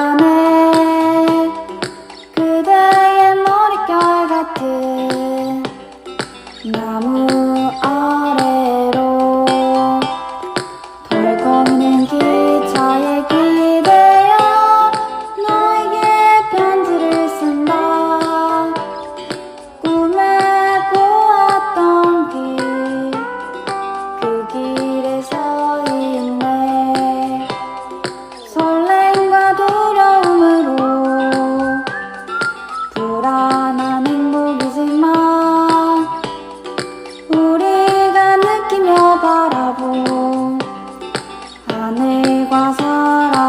밤에 그대의 머릿결 같은 나무 아내과 사랑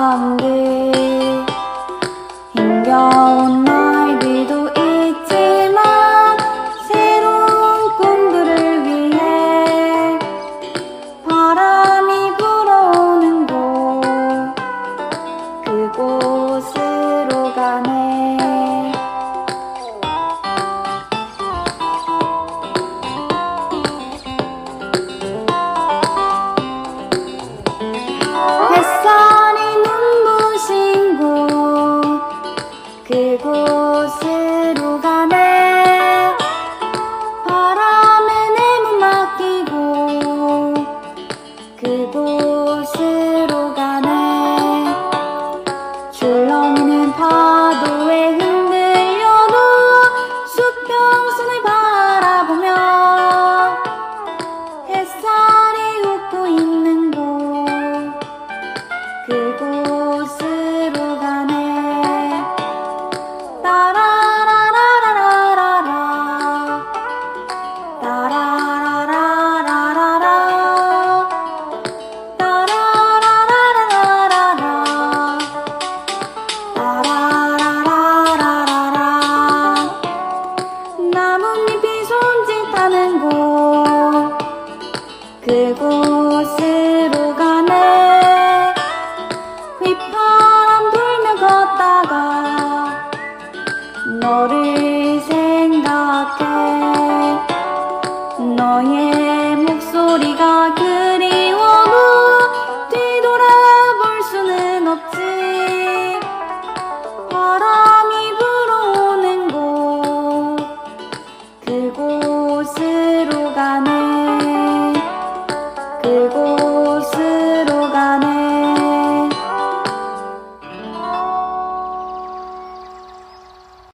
햇살이 눈부신 곳 그곳으로 가네. 바람에 내 몸 맡기고 그곳 너를 생각해. 너의 목소리가 그리워도 뒤돌아볼 수는 없지. 바람이 불어오는 곳 그곳으로 가나